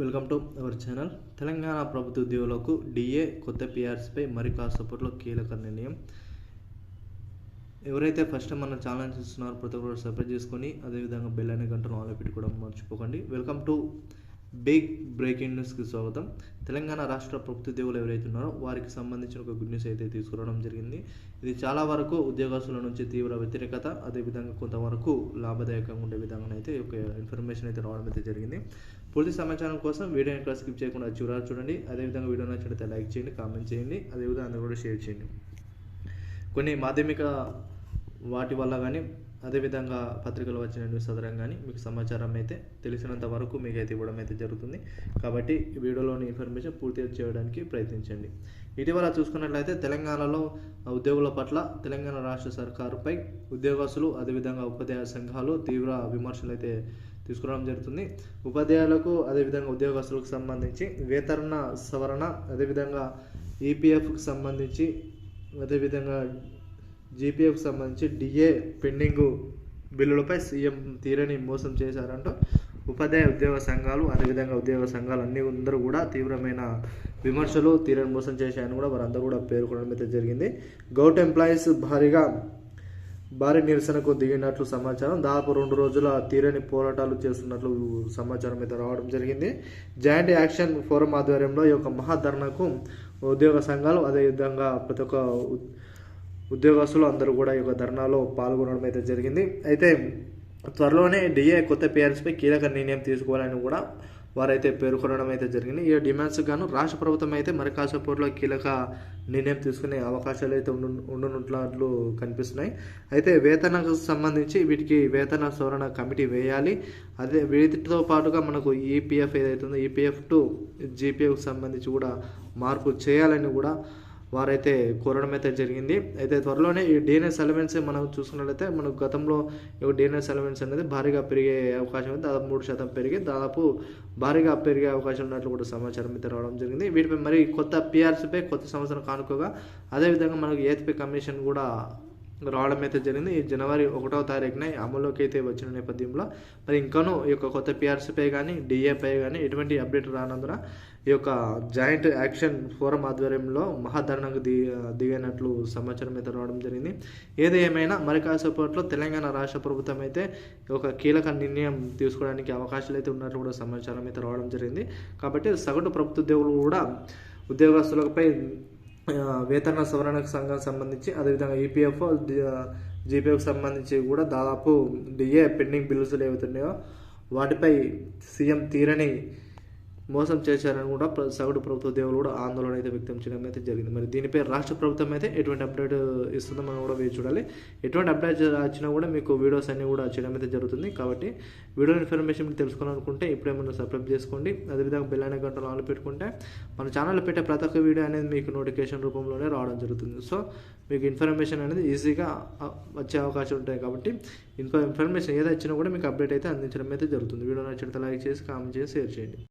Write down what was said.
Welcome to our channel Telangana ప్రభుత్వ ఉద్యోగులకు DA కొత్త పిఆర్సీపై మరి కాసేపట్లో కీలక నిర్ణయం. ఎవరైతే ఫస్ట్ మన ఛానల్ చూస్తున్నారో ప్రతి ఒక్కరు సబ్స్క్రైబ్ చేసుకొని అదేవిధంగా బెల్ అనే గంటను ఆలో పెట్టుకోవడం మర్చిపోకండి. వెల్కమ్ టు బిగ్ బ్రేకింగ్ న్యూస్కి స్వాగతం. తెలంగాణ రాష్ట్ర ప్రభుత్వ ఉద్యోగులు ఎవరైతే ఉన్నారో వారికి సంబంధించిన ఒక గుడ్ న్యూస్ అయితే తీసుకురావడం జరిగింది. ఇది చాలా వరకు ఉద్యోగస్తుల నుంచి తీవ్ర వ్యతిరేకత అదేవిధంగా కొంతవరకు లాభదాయకంగా ఉండే విధంగా అయితే ఒక ఇన్ఫర్మేషన్ అయితే రావడం అయితే జరిగింది. పూర్తి సమాచారం కోసం వీడియో ఇంకా స్కిప్ చేయకుండా చివరాలు చూడండి. అదేవిధంగా వీడియో నచ్చినట్లయితే లైక్ చేయండి కామెంట్ చేయండి అదేవిధంగా అందరూ కూడా షేర్ చేయండి. కొన్ని మాధ్యమిక వాటి వల్ల కానీ అదేవిధంగా పత్రికలు వచ్చిన న్యూస్ ఆధారం కానీ మీకు సమాచారం అయితే తెలిసినంత వరకు మీకు అయితే ఇవ్వడం అయితే జరుగుతుంది. కాబట్టి వీడియోలోని ఇన్ఫర్మేషన్ పూర్తిగా చేయడానికి ప్రయత్నించండి. ఇటీవల చూసుకున్నట్లయితే తెలంగాణలో ఉద్యోగుల పట్ల తెలంగాణ రాష్ట్ర సర్కారుపై ఉద్యోగస్తులు అదేవిధంగా ఉపాధ్యాయ సంఘాలు తీవ్ర విమర్శలు అయితే తీసుకురావడం జరుగుతుంది. ఉపాధ్యాయులకు అదేవిధంగా ఉద్యోగస్తులకు సంబంధించి వేతన సవరణ అదేవిధంగా ఈపీఎఫ్కి సంబంధించి అదేవిధంగా జీపీఎఫ్ సంబంధించి డిఏ పెండింగ్ బిల్లులపై సీఎం తీరని మోసం చేశారంటూ ఉపాధ్యాయ ఉద్యోగ సంఘాలు అదేవిధంగా ఉద్యోగ సంఘాలు అన్ని అందరూ కూడా తీవ్రమైన విమర్శలు తీరని మోసం చేశాయని కూడా వారందరూ కూడా పేర్కొనడం అయితే జరిగింది. గౌట్ ఎంప్లాయీస్ భారీగా భారీ నిరసనకు దిగినట్లు సమాచారం. దాదాపు రెండు రోజుల తీరని పోరాటాలు చేస్తున్నట్లు సమాచారం అయితే రావడం జరిగింది. జాయింట్ యాక్షన్ ఫోరం ఆధ్వర్యంలో ఈ యొక్క మహాధరణకు ఉద్యోగ సంఘాలు అదేవిధంగా ప్రతి ఒక్క ఉద్యోగస్తులు అందరూ కూడా ఈ యొక్క ధర్నాలో పాల్గొనడం అయితే జరిగింది. అయితే త్వరలోనే డిఏ కొత్త పిఆర్ఎస్పై కీలక నిర్ణయం తీసుకోవాలని కూడా వారైతే పేర్కొనడం అయితే జరిగింది. ఈ డిమాండ్స్ గాను రాష్ట్ర ప్రభుత్వం అయితే మరి కాసేపట్లో కీలక నిర్ణయం తీసుకునే అవకాశాలు అయితే ఉండు ఉండనున్నట్లు కనిపిస్తున్నాయి. అయితే వేతనకు సంబంధించి వీటికి వేతన సవరణ కమిటీ వేయాలి. అదే వీటితో పాటుగా మనకు ఈపీఎఫ్ ఏదైతే ఉందో ఈపీఎఫ్ టు జీపీఎఫ్కి సంబంధించి కూడా మార్పు చేయాలని కూడా వారైతే కోరడం అయితే జరిగింది. అయితే త్వరలోనే ఈ డిఎన్ఎస్ అలవెన్స్ మనం చూసుకున్నట్లయితే మనకు గతంలో డిఎన్ఎస్ అలవెన్స్ అనేది భారీగా పెరిగే అవకాశం ఉంది. దాదాపు మూడు శాతం పెరిగి దాదాపు భారీగా పెరిగే అవకాశం ఉన్నట్లు కూడా సమాచారం అయితే రావడం జరిగింది. వీటిపై మరి కొత్త పిఆర్సీపై కొత్త సంవత్సరం కానుకోగా అదేవిధంగా మనకు ఏత్పీ కమిషన్ కూడా రావడం అయితే జరిగింది. ఈ జనవరి ఒకటో తారీఖున అమల్లోకి అయితే వచ్చిన నేపథ్యంలో మరి ఇంకానూ ఈ యొక్క కొత్త పిఆర్సీపై కానీ డిఏపై కానీ ఎటువంటి అప్డేట్ రానందున ఈ యొక్క జాయింట్ యాక్షన్ ఫోరం ఆధ్వర్యంలో మహాధరణకు ది దిగినట్లు సమాచారం అయితే రావడం జరిగింది. ఏది ఏమైనా మరి కాసేపట్లో తెలంగాణ రాష్ట్ర ప్రభుత్వం అయితే ఒక కీలక నిర్ణయం తీసుకోవడానికి అవకాశాలు అయితే ఉన్నట్లు కూడా సమాచారం అయితే రావడం జరిగింది. కాబట్టి సగటు ప్రభుత్వ ఉద్యోగులు కూడా ఉద్యోగస్తులపై వేతన సవరణకు సంఘం సంబంధించి అదేవిధంగా ఈపీఎఫ్ జీపీఎఫ్ సంబంధించి కూడా దాదాపు డిఏ పెండింగ్ బిల్లుస్ ఏవైతున్నాయో వాటిపై సీఎం తీరని మోసం చేశారని కూడా సగటు ప్రభుత్వ ఉద్యోగులు కూడా ఆందోళన అయితే వ్యక్తం చేయడం అయితే జరిగింది. మరి దీనిపై రాష్ట్ర ప్రభుత్వం అయితే ఎటువంటి అప్డేట్ ఇస్తుందో మనం కూడా వేచి చూడాలి. ఎటువంటి అప్డేట్ వచ్చినా కూడా మీకు వీడియోస్ అన్ని కూడా చేయడం అయితే జరుగుతుంది. కాబట్టి వీడియో ఇన్ఫర్మేషన్ మీకు తెలుసుకోవాలనుకుంటే ఇప్పుడే మనం సబ్స్క్రైబ్ చేసుకోండి. అదేవిధంగా బెల్ అనే గంటలు ఆన్ పెట్టుకుంటే మన ఛానల్లో పెట్టే ప్రతి ఒక్క వీడియో అనేది మీకు నోటిఫికేషన్ రూపంలోనే రావడం జరుగుతుంది. సో మీకు ఇన్ఫర్మేషన్ అనేది ఈజీగా వచ్చే అవకాశం ఉంటాయి కాబట్టి ఇన్ఫర్మేషన్ ఏదో ఇచ్చినా కూడా మీకు అప్డేట్ అయితే అందించడం అయితే జరుగుతుంది. వీడియో నచ్చినట్టు లైక్ చేసి కామెంట్ చేసి షేర్ చేయండి.